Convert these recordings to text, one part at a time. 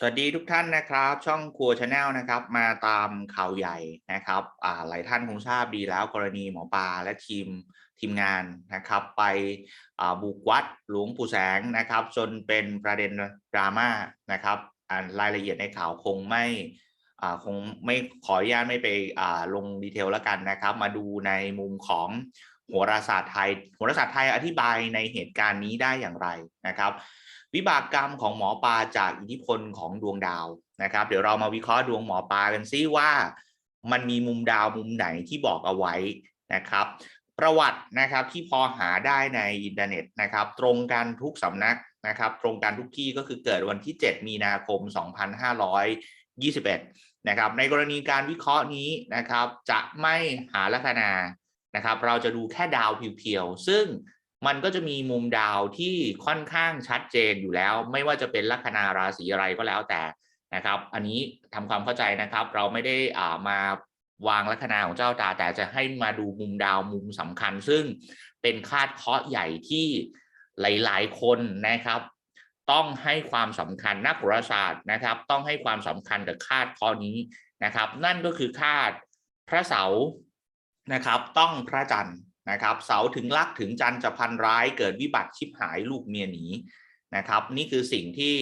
สวัสดีทุกท่านนะครับ ช่องครัวชาแนลนะครับ มาตามข่าวใหญ่นะครับหลายท่านคงทราบดีแล้วกรณีหมอปลาและทีมทีมงานนะครับ ไปบุกวัดหลวงปู่แสงนะครับ จนเป็นประเด็นดราม่านะครับรายละเอียดในข่าวคงไม่คงไม่ขออนุญาตไม่ไปลงดีเทลแล้วกันนะครับ มาดูในมุมของโหราศาสตร์ไทยโหราศาสตร์ไทยอธิบายในเหตุการณ์นี้ได้อย่างไรนะครับ วิบากกรรมของหมอปลาจากอิทธิพลของดวงดาวนะครับ เดี๋ยวเรามาวิเคราะห์ดวงหมอปลากันซิว่ามันมีมุมดาวมุมไหนที่บอกเอาไว้นะครับ ประวัตินะครับที่พอหาได้ในอินเทอร์เน็ตนะครับ ตรงกันทุกสำนักนะครับ ตรงกันทุกที่ก็คือเกิดวันที่ 7 มีนาคม 2521 นะครับ ในกรณีการวิเคราะห์นี้นะครับ จะไม่หาลัคนานะครับ เราจะดูแค่ดาวเพียวๆซึ่ง มันก็จะมีมุมดาวที่ค่อนข้างชัดเจนอยู่แล้ว ไม่ว่าจะเป็นลัคนาราศีอะไรก็แล้วแต่นะครับ อันนี้ทำความเข้าใจนะครับ เราไม่ได้อ่ามาวางลัคนาของเจ้าตา แต่จะให้มาดูมุมดาวมุมสำคัญ ซึ่งเป็นคาดเคาะใหญ่ที่หลาย ๆ คนนะครับ ต้องให้ความสำคัญนักโหราศาสตร์นะครับ ต้องให้ความสำคัญกับคาดเคราะนี้นะครับ นั่นก็คือคาดพระเสาร์นะครับ ต้องพระจันทร์ นะครับเสาถึงลักถึงจันจะพันร้าย เกิดวิบัติชิบหายลูกเมียหนีนะครับ นี่คือสิ่งที่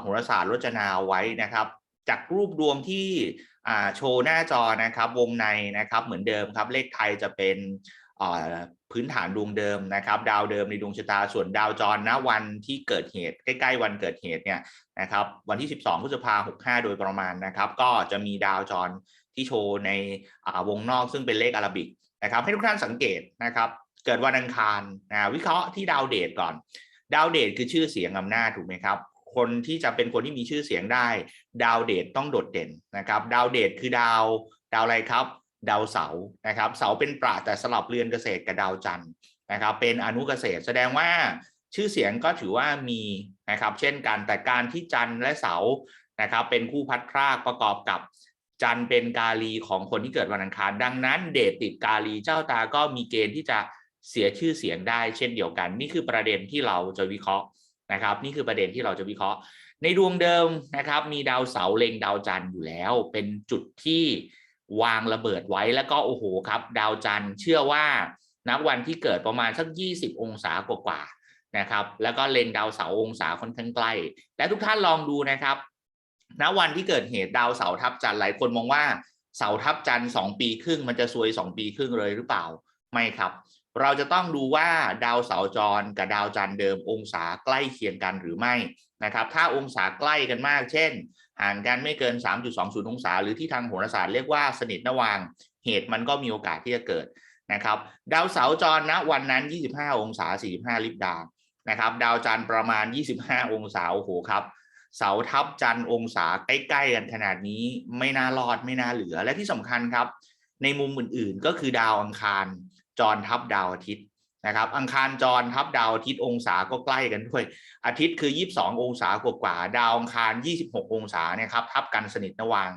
โหราศาสตร์รจนาไว้นะครับ จากรูปดวงที่โชว์หน้าจอนะครับ วงในนะครับเหมือนเดิมครับ เลขไทยจะเป็นพื้นฐานดวงเดิมนะครับ ดาวเดิมในดวงชะตาส่วนดาวจรณวันที่เกิดเหตุ ใกล้ๆวันเกิดเหตุเนี่ยนะครับ วันที่ 12พฤษภาคม65โดยประมาณนะครับ ก็จะมีดาวจรที่โชว์ในวงนอกซึ่งเป็นเลขอาราบิก นะครับให้ทุกท่านสังเกตนะครับ เกิดวันอังคารนะวิเคราะห์ที่ดาวเดชก่อน ดาวเดชคือชื่อเสียงอำนาจถูกไหมครับ คนที่จะเป็นคนที่มีชื่อเสียงได้ ดาวเดชต้องโดดเด่นนะครับ ดาวเดชคือดาวดาวอะไรครับ ดาวเสาร์นะครับ เสาเป็นปราแต่สลับเรือนเกษตรกับดาวจันทร์นะครับ เป็นอนุเกษตรแสดงว่าชื่อเสียงก็ถือว่ามีนะครับ เช่นกันแต่การที่จันทร์และเสานะครับเป็นคู่พัดพรากประกอบกับ จันเป็นกาลีของคนที่เกิดวันอังคาร ดังนั้นเดชติดกาลีเจ้าตาก็มีเกณฑ์ที่จะเสียชื่อเสียงได้เช่นเดียวกัน นี่คือประเด็นที่เราจะวิเคราะห์นะครับ นี่คือประเด็นที่เราจะวิเคราะห์ ในดวงเดิมนะครับ มีดาวเสาเล็งดาวจันทร์อยู่แล้ว เป็นจุดที่วางระเบิดไว้แล้วก็โอ้โหครับ ดาวจันทร์เชื่อว่านับวันที่เกิดประมาณสัก 20 องศากว่าๆนะครับ แล้วก็เล็งดาวเสาองศาค่อนข้างใกล้และทุกท่านลองดูนะครับ ณวันที่เกิดเหตุดาวเสาทับจันทร์หลายคนมองว่าเสาทับจันทร์สองปีครึ่งมันจะซวยสองปีครึ่งเลยหรือเปล่าไม่ครับ เราจะต้องดูว่าดาวเสาจรกับดาวจันทร์เดิมองศาใกล้เคียงกันหรือไม่นะครับ ถ้าองศาใกล้กันมาก เช่น ห่างกันไม่เกิน 3.20 องศา หรือที่ทางโหราศาสตร์เรียกว่าสนิทนวาง เหตุมันก็มีโอกาสที่จะเกิดนะครับ ดาวเสาจรณวันนั้น 25 องศา 45 ลิบดานะครับ ดาวจันทร์ประมาณ 25 องศาโอ้โหครับ เสาทับจันองศาใกล้ๆกันขนาดนี้ไม่น่ารอดไม่น่าเหลือ และที่สำคัญครับ ในมุมอื่นๆ ก็คือดาวอังคารจรทับดาวอาทิตย์นะครับ อังคารจรทับดาวอาทิตย์องศาก็ใกล้กันด้วย อาทิตย์คือ 22 องศากว่าๆดาวอังคาร 26 องศาเนี่ยครับทับกันสนิทระวาง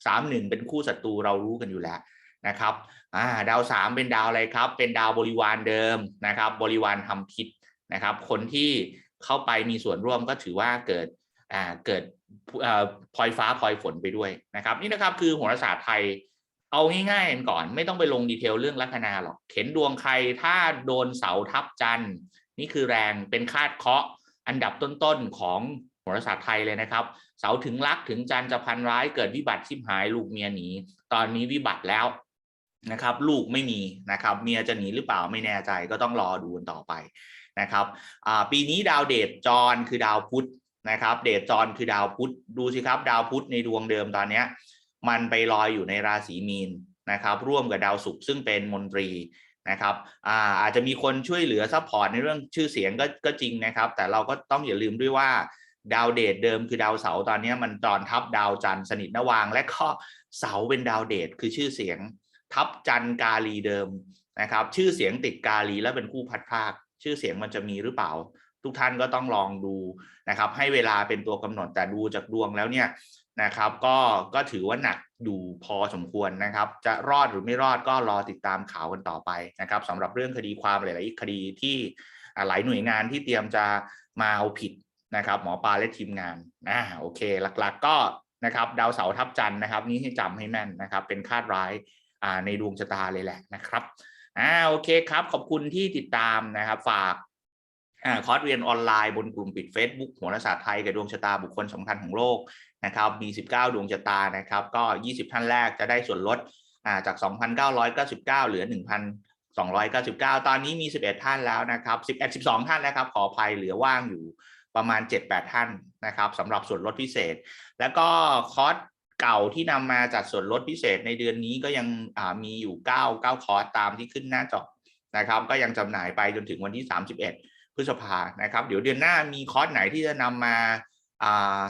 31 เป็นคู่ศัตรูเรารู้กันอยู่แล้วนะครับอ่าดาว3เป็นดาวอะไรครับ เป็นดาวบริวารเดิมนะครับ บริวารทำพิษนะครับ คนที่เข้าไปมีส่วนร่วมก็ถือว่าเกิด เกิดพลอยฟ้าพลอยฝนไปด้วยนะครับ นี่นะครับคือโหราศาสตร์ไทยเอาง่ายๆก่อนไม่ต้องไปลงดีเทลเรื่องลัคนาหรอกเข็นดวงใครถ้าโดนเสาทับจันทร์นี่คือแรงเป็นคาดเคาะอันดับต้นๆของโหราศาสตร์ไทยเลยนะครับ เสาถึงลักถึงจันทร์จะพันร้ายเกิดวิบัติชิบหายลูกเมียหนีตอนนี้วิบัติแล้วนะครับ ลูกไม่มีนะครับ เมียจะหนีหรือเปล่าไม่แน่ใจก็ต้องรอดูต่อไปนะครับปีนี้ดาวเดชจรคือดาวพุธ นะครับ เดชจรคือดาวพุธดูสิครับ ดาวพุธในดวงเดิมตอนนี้มันไปลอยอยู่ในราศีมีนนะครับ ร่วมกับดาวศุกร์ซึ่งเป็นมนตรีนะครับอาอาจจะมีคนช่วยเหลือซัพพอร์ตในเรื่องชื่อเสียงก็ก็จริงนะครับ แต่เราก็ต้องอย่าลืมด้วยว่าดาวเดชเดิมคือดาวเสาตอนนี้มันตอนทับดาวจันทร์สนิทนวาง และก็เสาเป็นดาวเดชคือชื่อเสียง ทับจันทร์กาลีเดิมนะครับ ชื่อเสียงติดกาลีและเป็นคู่พัดภาคชื่อเสียงมันจะมีหรือเปล่า ทุกท่านก็ต้องลองดูนะครับ ให้เวลาเป็นตัวกำหนดแต่ดูจากดวงแล้วเนี่ยนะครับ ก็ก็ถือว่าหนักดูพอสมควรนะครับ จะรอดหรือไม่รอดก็รอติดตามข่าวกันต่อไปนะครับสำหรับเรื่องคดีความหลาย ๆ คดีที่หลายหน่วยงานที่เตรียมจะมาเอาผิดนะครับ หมอปลาและทีมงานอ่าโอเค หลัก ๆ ก็นะครับ ดาวเสาร์ทับจันนะครับ นี่ให้จำให้แม่นนะครับ เป็นคาดร้ายอ่าในดวงชะตาเลยแหละนะครับอ่าโอเคครับ ขอบคุณที่ติดตามนะครับ ฝาก คอร์สเรียนออนไลน์บนกลุ่มปิด Facebook โหราศาสตร์ไทยกับดวงชะตาบุคคลสำคัญของโลกนะครับมี 19 ดวงชะตานะครับ ก็ 20 ท่านแรกจะได้ส่วนลดอ่าจาก 2,999 เหลือ 1,299 ตอนนี้มี 11 ท่านแล้วนะครับ11 12 ท่านแล้วครับ ขออภัยเหลือว่างอยู่ประมาณ 7-8 ท่านนะครับสำหรับส่วนลดพิเศษ แล้วก็คอร์สเก่าที่นำมาจัดส่วนลดพิเศษในเดือนนี้ก็ยังมีอยู่ 9 9 คอร์สตามที่ขึ้นหน้าจอนะครับ ก็ยังจำหน่ายไปจนถึงวันที่ 31 พฤษภานะครับเดี๋ยวเดือนหน้ามีคอร์สไหนที่จะนำมาอ่า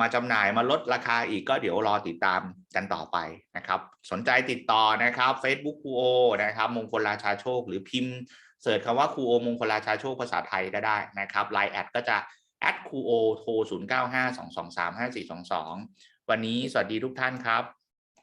มาจำหน่ายมาลดราคาอีกก็เดี๋ยวรอติดตามกันต่อไปนะครับ สนใจติดต่อนะครับ Facebook ครูโอนะครับมงคลราชาโชค หรือพิมพ์เสิร์ชคำว่าครูโอมงคลราชาโชคภาษาไทยก็ได้นะครับไลน์แอดก็จะแอดครูโอโทร0 9 5 2 2 3 5 4 2 2วันนี้สวัสดีทุกท่านครับ